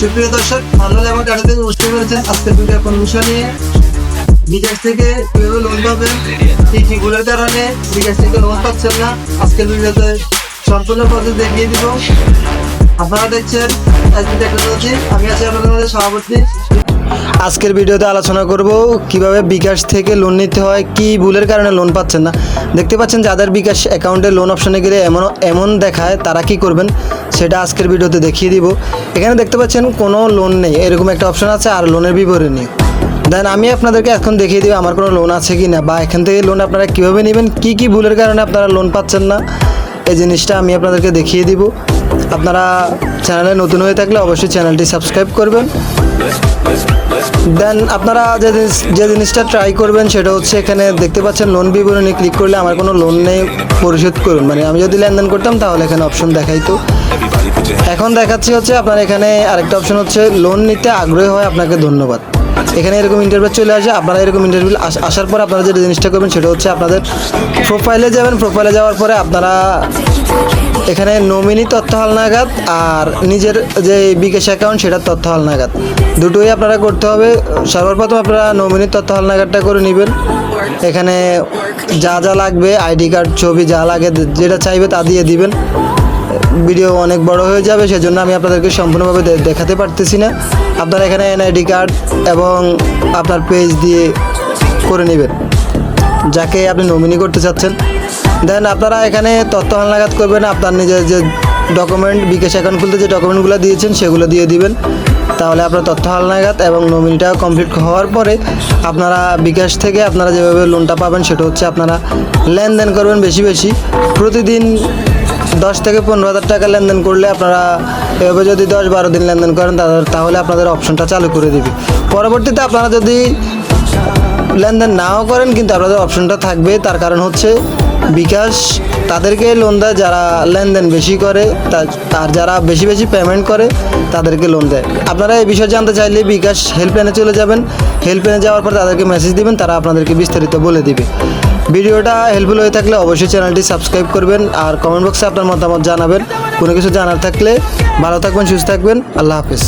সুপ্রিয় দর্শক ভালো এবং কাটা থেকে বুঝতে পেরেছেন আজকের ভিডিও কোন বিষয় নিয়ে? বিদেশ থেকে কীভাবে লোন পাবেন কি ভুলের কারণে বিদেশ থেকে লোন পাচ্ছেন না। আজকের ভিডিওতে সম্পূর্ণ প্রসেস দেখিয়ে দিব। আপনারা দেখছেন আজকে আমি আছি আপনাদের সভাপতি আজকের ভিডিওতে আলোচনা করব কীভাবে বিকাশ থেকে লোন নিতে হয়, কি ভুলের কারণে লোন পাচ্ছেন না। দেখতে পাচ্ছেন যাদের বিকাশ অ্যাকাউন্টে লোন অপশনে গেলে এমন এমন দেখায় তারা কি করবেন, সেটা আজকের ভিডিওতে দেখিয়ে দিব। এখানে দেখতে পাচ্ছেন কোনো লোন নেই, এরকম একটা অপশন আছে আর লোনের বিবরণী। দেন আমি আপনাদেরকে এখন দেখিয়ে দিব আমার কোনো লোন আছে কি না বা এখান থেকে লোন আপনারা কীভাবে নেবেন, কি কি ভুলের কারণে আপনারা লোন পাচ্ছেন না, এই জিনিসটা আমি আপনাদেরকে দেখিয়ে দিব। আপনারা চ্যানেলে নতুন হয়ে থাকলে অবশ্যই চ্যানেলটি সাবস্ক্রাইব করবেন। দেন আপনারা যে জিনিস- যে জিনিসটা ট্রাই করবেন সেটা হচ্ছে এখানে দেখতে পাচ্ছেন লোন বিবরণী ক্লিক করলে আমার কোনো লোন নেই পরিশোধ করুন। মানে আমি যদি লেনদেন করতাম তাহলে এখানে অপশন দেখাইতো। এখন দেখাচ্ছি হচ্ছে আপনার এখানে আরেকটা অপশন হচ্ছে লোন নিতে আগ্রহী হয় আপনাকে ধন্যবাদ। এখানে এরকম ইন্টারভিউ চলে আসে, আপনারা এরকম ইন্টারভিউ আসার পর আপনারা যে জিনিসটা করবেন সেটা হচ্ছে আপনাদের প্রোফাইলে যাবেন প্রোফাইলে যাওয়ার পরে আপনারা এখানে নমিনি তথ্য হালনাগাদ আর নিজের যে বিকাশ অ্যাকাউন্ট সেটার তথ্য হালনাগাদ দুটোই আপনারা করতে হবে। সর্বপ্রথম আপনারা নমিনি তথ্য হালনাগাদটা করে নেবেন। এখানে যা যা লাগবে, আইডি কার্ড, ছবি যা লাগে, যেটা চাইবে তা দিয়ে দিবেন। ভিডিও অনেক বড় হয়ে যাবে, সেজন্য আমি আপনাদেরকে সম্পূর্ণভাবে দেখাতে পারতেছি না। আপনারা এখানে এনআইডি কার্ড এবং আপনার পেজ দিয়ে করে নেবেন। যাকে আপনি নমিনি করতে চাচ্ছেন। দেন আপনারা এখানে তথ্য হালনাগাদ করবেন, আপনার নিজের যে ডকুমেন্ট বিকাশ অ্যাকাউন্ট খুলতে যে ডকুমেন্টগুলো দিয়েছেন, সেগুলো দিয়ে দিবেন। তাহলে আপনার তথ্য হালনাগাদ এবং নমিনিটাও কমপ্লিট হওয়ার পরে আপনারা বিকাশ থেকে আপনারা যেভাবে লোনটা পাবেন, সেটা হচ্ছে আপনারা লেনদেন করবেন বেশি বেশি। প্রতিদিন দশ থেকে পনেরো হাজার টাকা লেনদেন করলে আপনারা এভাবে যদি দশ বারো দিন লেনদেন করেন তাহলে আপনাদের অপশনটা চালু করে দিবে। পরবর্তীতে আপনারা যদি লেনদেন নাও করেন, কিন্তু আপনাদের অপশনটা থাকবে, তার কারণ হচ্ছে বিকাশ, তাদেরকে লোন দেয় যারা লেনদেন বেশি করে তার যারা বেশি বেশি পেমেন্ট করে, তাদেরকে লোন দেয়। আপনারা এই বিষয়ে জানতে চাইলে বিকাশ হেল্পলাইনে চলে যাবেন। হেল্পলাইনে যাওয়ার পর তাদেরকে মেসেজ দিবেন, তারা আপনাদেরকে বিস্তারিত বলে দিবে। ভিডিওটা হেল্পফুল হয়ে থাকলে অবশ্যই চ্যানেলটি সাবস্ক্রাইব করবেন আর কমেন্ট বক্সে আপনার মতামত জানাবেন। কোনো কিছু জানার থাকলে ভালো থাকবেন, সুস্থ থাকবেন। আল্লাহ হাফিজ।